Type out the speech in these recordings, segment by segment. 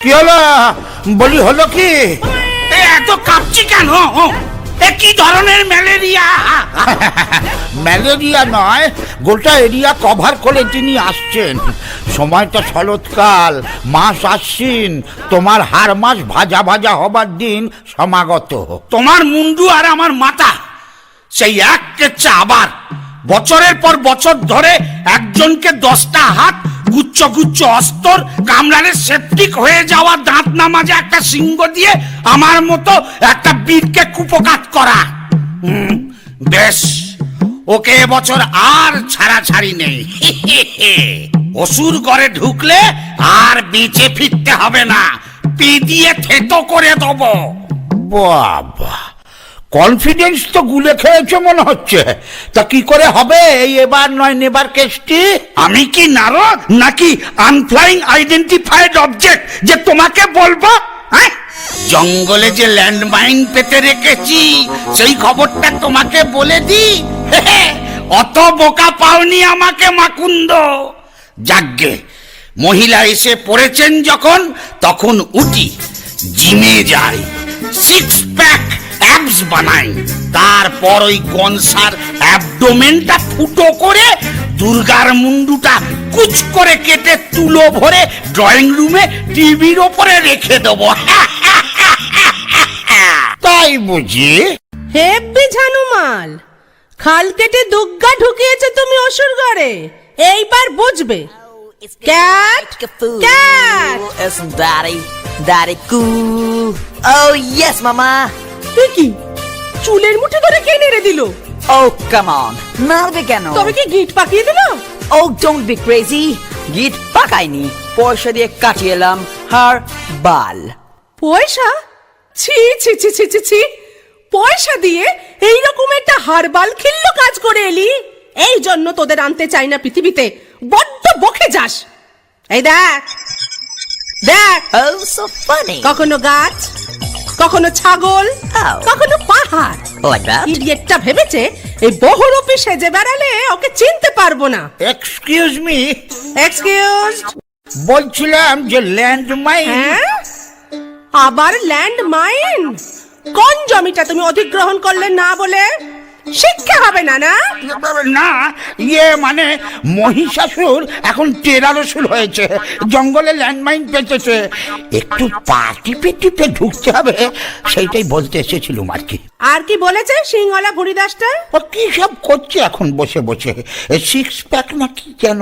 কি হলো? বলি হলো কি? এ এত কাঁপছি কেন? কি ধরনের ম্যালেরিয়া? ম্যালেরিয়া নয় গোটা এরিয়া কভার করে তিনি আসছেন। সময়টা শরৎকাল মাস আশ্বিন তোমার হার মাস ভাজা ভাজা হবার দিন সমাগত। তোমার মুন্ডু আর আমার মাথা সেই এক কেচ্ছে আবার বছরের পর বছর ধরে একজনকে দশটা হাত গুচ্ছ গুচ্ছ অস্তর, কামরানের সেপটিক হয়ে যাওয়া দাঁত না মাঝে একটা সিংহ দিয়ে আমার মতো একটা বীরকে কুপকাত করা। বেশ, ওকে এবছর আর ছাড়া ছাড়ি নেই। অসুর ঘরে ঢুকলে আর বেঁচে ফিরতে হবে না। পি দিয়ে থেতো করে দেবো। বাবা। কনফিডেন্স তো গুলে খেয়েছে মনে হচ্ছে। তা কি করে হবে? এই এবার নয়, নেবার কেসটি আমি কি নারদ নাকি আনফ্লাইং আইডেন্টিফাইড অবজেক্ট যে তোমাকে বলব? হ্যাঁ? জঙ্গলে যে ল্যান্ডমাইন পেতে রেখেছি, সেই খবরটা তোমাকে বলে দি অত বোকা পাওনি আমাকে মাকুন্দ। যাগ্গে, মহিলা এসে পড়েছেন যখন, তখন উঠি, জিমে যাই। সিক্স প্যাক অ্যাবস বানাই তারপর ওই গনসার অ্যাবডোমেনটা ফুটো করে দুর্গার মুন্ডুটা কুচ করে কেটে তুলো ভরে ড্রয়িং রুমে টিভির ওপরে রেখে দেবো তাই বুঝি হেব্বি ঝানুমাল খাল কেটে দুগ্গা ঢুকিয়েছে তুমি অসুর ঘরে এইবার বুঝবে Cat! Cat! It's daddy, daddy cool. Oh yes, mama. এ কি? চুলের মুঠি ধরে কে নেড়ে দিল? Oh come on, মারবে কেন? তবে কি গিট পাকিয়ে দিল? Oh don't be crazy. গিট পাকাইনি পয়সা দিয়ে কাটিয়ে এলাম হার বাল। পয়সা? ছি ছি ছি ছি ছি ছি। পয়সা দিয়ে এইরকম একটা হারবাল খিল্ল কাজ করে এলি? এই জন্য তোদের আনতে চাই না পৃথিবীতে। বড্ড বকে যাস। এই দেখ। দেখ। Oh. কখনো গাছ? কখনো ছাগল Oh. কখনো পাহাড়? ইডিয়েটটা ভেবেছে এই বহুরূপী সেজে বেড়ালে ওকে চিনতে পারব না। এক্সকিউজ মি এক্সকিউজ বলছিলাম যে ল্যান্ডমাইন হ্যাঁ? আবার ল্যান্ড মাইন কোন জমিটা তুমি অধিগ্রহণ করলে না বলে? শিক্ষা হবে না না? না ইয়ে মানে মহিষাসুর এখন টেরারসুর হয়েছে জঙ্গলে ল্যান্ডমাইন পেতেছে। একটু পা টিপে টিপে ঢুকতে হবে সেইটাই বলতে এসেছিলুম আর কি। আর কি বলেছে সিংহলা ভুড়িদাসটা ও কি সব করছে এখন বসে বসে? সিক্স প্যাক নাকি কেন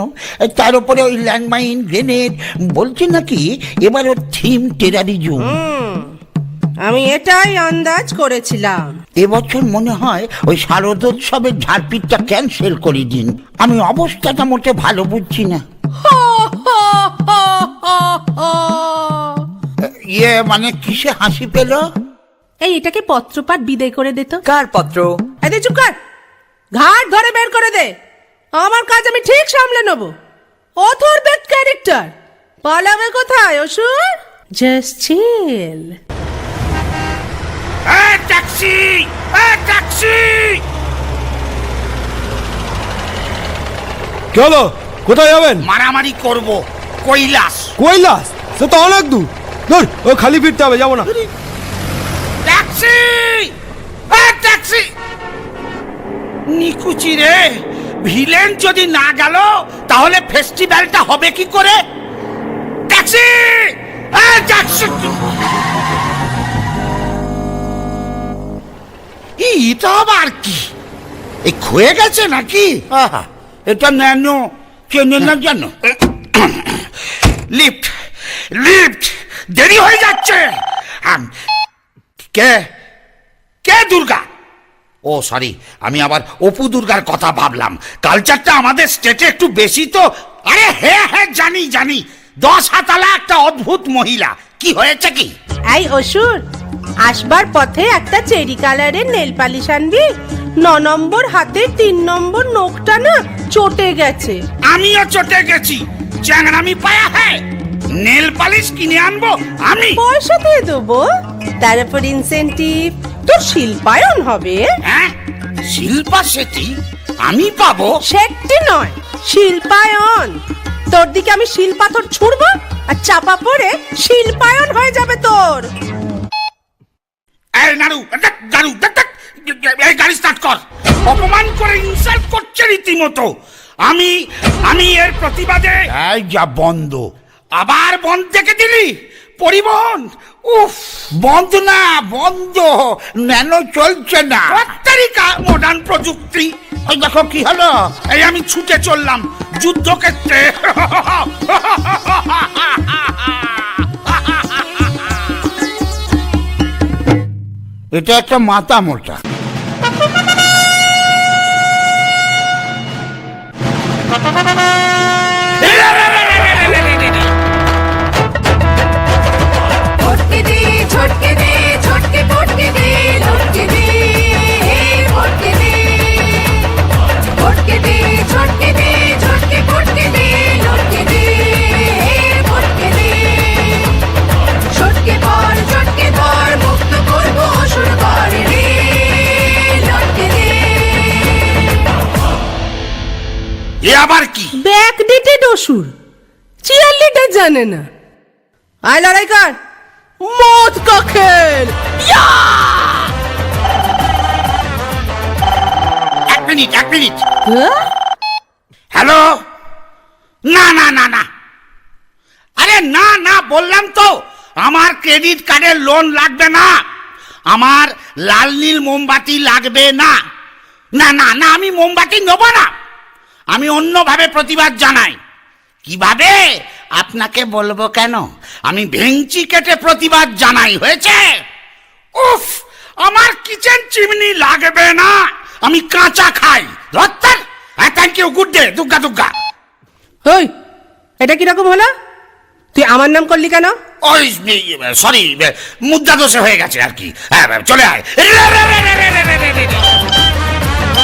তার উপরে ওই ল্যান্ডমাইন গ্রেনেড বলছে নাকি এবার ওর থিম টেরারিজম আমি এটাই আন্দাজ করেছিলাম। এবছর মনে হয় ওই শারদোৎসবের ঝাড়পিটটা ক্যান্সেল করে দিন। আমি অবস্থাটা মোটে ভালো বুঝছি না। ইয়ে মানে কিসে হাসি পেল? এই এটাকে পত্রপাঠ বিদায় করে দে তো। কার পত্র? এদের চুপ কর। ঘাট ধরে বের করে দে। আমার কাজ আমি ঠিক সামলে নেব। অথর ব্যাক ক্যারেক্টার পালাবে কোথায় অসুর? জাস্ট চিল ট্যাক্সি ট্যাক্সি কি হলো কোথায় যাবেন? মারামারি করব কৈলাস। কৈলাস? সে তো অনেক দূর। ধর ও খালি ফিরতে হবে যাব না। ট্যাক্সি! ট্যাক্সি! নিকুচি রে ভিলেন যদি না গেল তাহলে ফেস্টিভ্যালটা হবে কি করে? ট্যাক্সি! ট্যাক্সি! এটা আবার কি? এই ক্ষয়ে গেছে নাকি? আহা, এটা ন্যানো চেনে না জানো লিফট লিফট দেরি হয়ে যাচ্ছে কে কে দুর্গা ও সরি আমি আবার অপু দুর্গার কথা ভাবলাম। কালচারটা আমাদের স্টেটে একটু বেশি তো। আরে হ্যাঁ হ্যাঁ জানি জানি। দশ হাতালা একটা অদ্ভুত মহিলা। কি হয়েছে কি? এই অসুর, আসবার পথে একটা চেরি কালারের নেল পালিশ আনবি। ন নম্বর হাতে তিন নম্বর নোকটা না চটে গেছে। আমিও চটে গেছি। চ্যাংরামি পায়া হ্যাঁ নেল পালিশ কিনে আনব আমি। পয়সা দিয়ে দেবো। তার উপর ইনসেন্টিভ তোর শিল্পায়ন হবে। হ্যাঁ শিল্পা সেটি আমি পাবো। সেটি নয় শিল্পায়ন। তোর দিকে আমি শিলপাথর ছুড়বো আর চাপা পড়ে শিল্পায়ন হয়ে যাবে তোর। এই নাড়ু নাড়ু দেখ, দেখ, এই গাড়ি স্টার্ট কর। অপমান করে ইনসাল্ট করছে রীতিমতো। আমি আমি এর প্রতিবাদে এই যা বন্ধ। আবার বন্ধ থেকে দিলি? পরিবহন? উফ। বন্ধ না বন্ধ। ন্যানো চলছে না। তারিকা মডার্ন প্রযুক্তি। ওই দেখো কি হলো? এই আমি ছুটে চললাম যুদ্ধক্ষেত্রে। এটা একটা মাথা মোটা। এ আবার কি? ব্যাক ডেটেড অসুর চিয়ার লিডার জানে না। আয় লড়াই কর। মত কা খেল এক মিনিট এক মিনিট। হ্যাঁ? হ্যালো? না না না না। আরে না না বললাম তো আমার ক্রেডিট কার্ডের লোন লাগবে না। আমার লাল নীল মোমবাতি লাগবে না। না না না আমি মোমবাতি নেব না। আমি অন্যভাবে প্রতিবাদ জানাই কীভাবে আপনাকে বলব কেন আমি ভেংচি কেটে প্রতিবাদ জানাই হয়েছে উফ আমার কিচেন চিমনি লাগবে না আমি কাঁচা খাই ধত্তার হ্যাঁ thank you good day Dugga Dugga ওই এটা কীরকম হলো তুই আমার নাম করলি কেন ওই সরি মুদ্রা দোষে হয়ে গেছে আর কি হ্যাঁ চলে আয়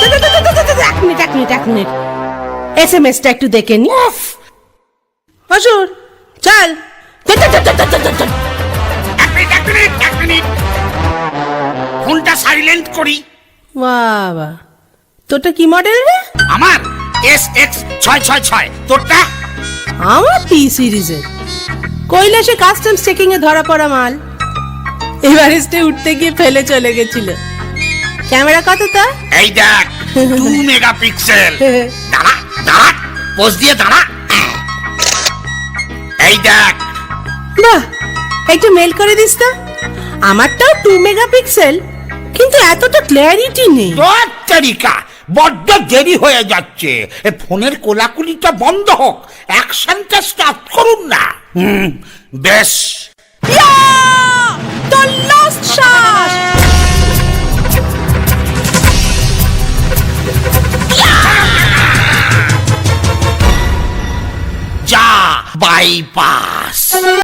এক মিনিট এক মিনিট এক মিনিট। এস এম এসটা একটু দেখে নি। অসুর চল। এক মিনিট এক মিনিট এক মিনিট। ফোনটা সাইলেন্ট করি। বাবা তোরটা কি মডেল রে? আমার এস এক্স ছয় ছয় ছয়। তোরটা? আমার টি সিরিজের কৈলাসে কাস্টমস চেকিং এ ধরা পড়া মাল। এভারেস্টে উঠতে গিয়ে ফেলে চলে গেছিল। ক্যামেরা কত তা এই দেখ টু মেগাপিক্সেল। দাঁড়া দাঁড়া পোজ দিয়ে দাঁড়া। এই দেখ। বাহ একটু মেল করে দিস তো। আমারটাও টু মেগাপিক্সেল কিন্তু এতটা ক্ল্যারিটি নেই। তোর তারিকা বড্ড দেরি হয়ে যাচ্ছে। এ ফোনের কোলাকুলিটা বন্ধ হোক অ্যাকশনটা স্টার্ট করুন না। হুম বেশ। ইয়া! তোর last 拜把子